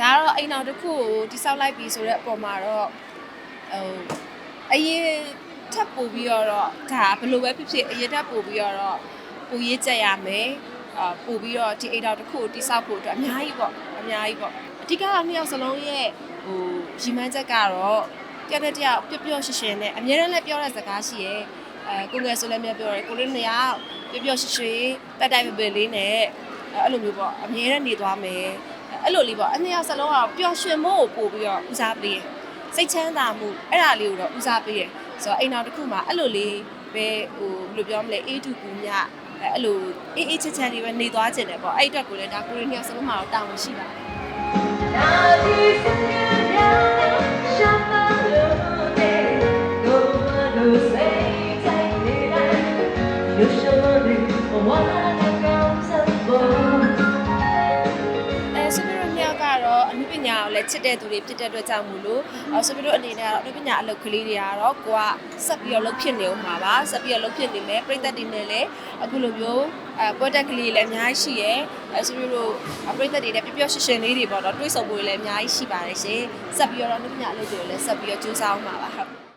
ကတော့အိမ်တော်တစ်ခုကိုတိဆောက်လိုက်ပြီဆိုတော့အပေါ်မှာတော့ဟိုအရင်ထပ်ပို့ပြီးတော့ဒါဘယ်လိုပဲဖြစ်ဖြစ်အရင်ထပ်ပို့ပြီးတော့ပူရေးကြက်ရမယ်အာပို့ပြီးတော့ဒီအိမ်တော်တစ်ခုကိုတိဆောက်ဖို့အတွက်အများကြီးပေါ့အများကြီးပေါ့အဓိကကနှစ်ယောက်စလုံးရဲ့ဟိုရီမန်းချက်ကတော့တယောက်နဲ့တယောက်ပျော့ပျော့ရှင်ရှင်နဲ့အများနဲ့လည်းပြောတဲ့စကားရှိရဲအဲကိုငယ်ဆိုလည်းများပြောတယ်ကိုလေးနှစ်ယောက်ပျော့ပျော့ရှင်ရှင်တက်တိုက်ပပလေးနဲ့အဲ့လိုမျိုးပေါ့အများနဲ့နေသွားမယ် အဲ့လိုလေးပေါ့အနှစ်ယောက်စလုံးကတော့ပျော်ရွှင်ဖို့ကိုပို့ပြီးတော့ဦးစားပေးတယ်စိတ်ချမ်းသာမှုအဲ့ဒါလေးကိုတော့ဦးစားပေးတယ်ဆိုတော့အိမ်တော်တစ်ခုမှာအဲ့လိုလေးပဲဟိုဘယ်လိုပြောမလဲအေးတူကူညအဲ့အဲ့လိုအေးအေးချမ်းချမ်းလေးပဲနေသွားခြင်းတယ်ပေါ့အဲ့အတွက်ကိုလည်းဒါကိုရီးယားစလုံးမှာတော့တာဝန်ရှိပါတယ် က်ကတော့အနုပညာကိုလည်းချစ်တဲ့သူတွေဖြစ်တဲ့အတွက်ကြောင့်မို့လို့အဲဆိုပြီးတော့အနေနဲ့ကတော့အနုပညာအလုပ်ကလေးတွေကတော့ကိုကဆက်ပြီးတော့လုပ်ဖြစ်နေအောင်ပါပါဆက်ပြီးတော့လုပ်ဖြစ်နေမယ်ပြိသက်တွေနဲ့လည်းအခုလိုမျိုးအဲပွဲတက်ကလေးတွေလည်းအများကြီးရှိရဲအဲဆိုပြီးတော့ပြိသက်တွေနဲ့ပျော်ပျော်ရွှင်ရွှင်လေးတွေပေါ့တော့တွေးဆုံဖို့လည်းအများကြီးရှိပါတယ်ရှင်ဆက်ပြီးတော့အနုပညာအလုပ်တွေကိုလည်းဆက်ပြီးတော့ကြိုးစားအောင်ပါပါဟုတ်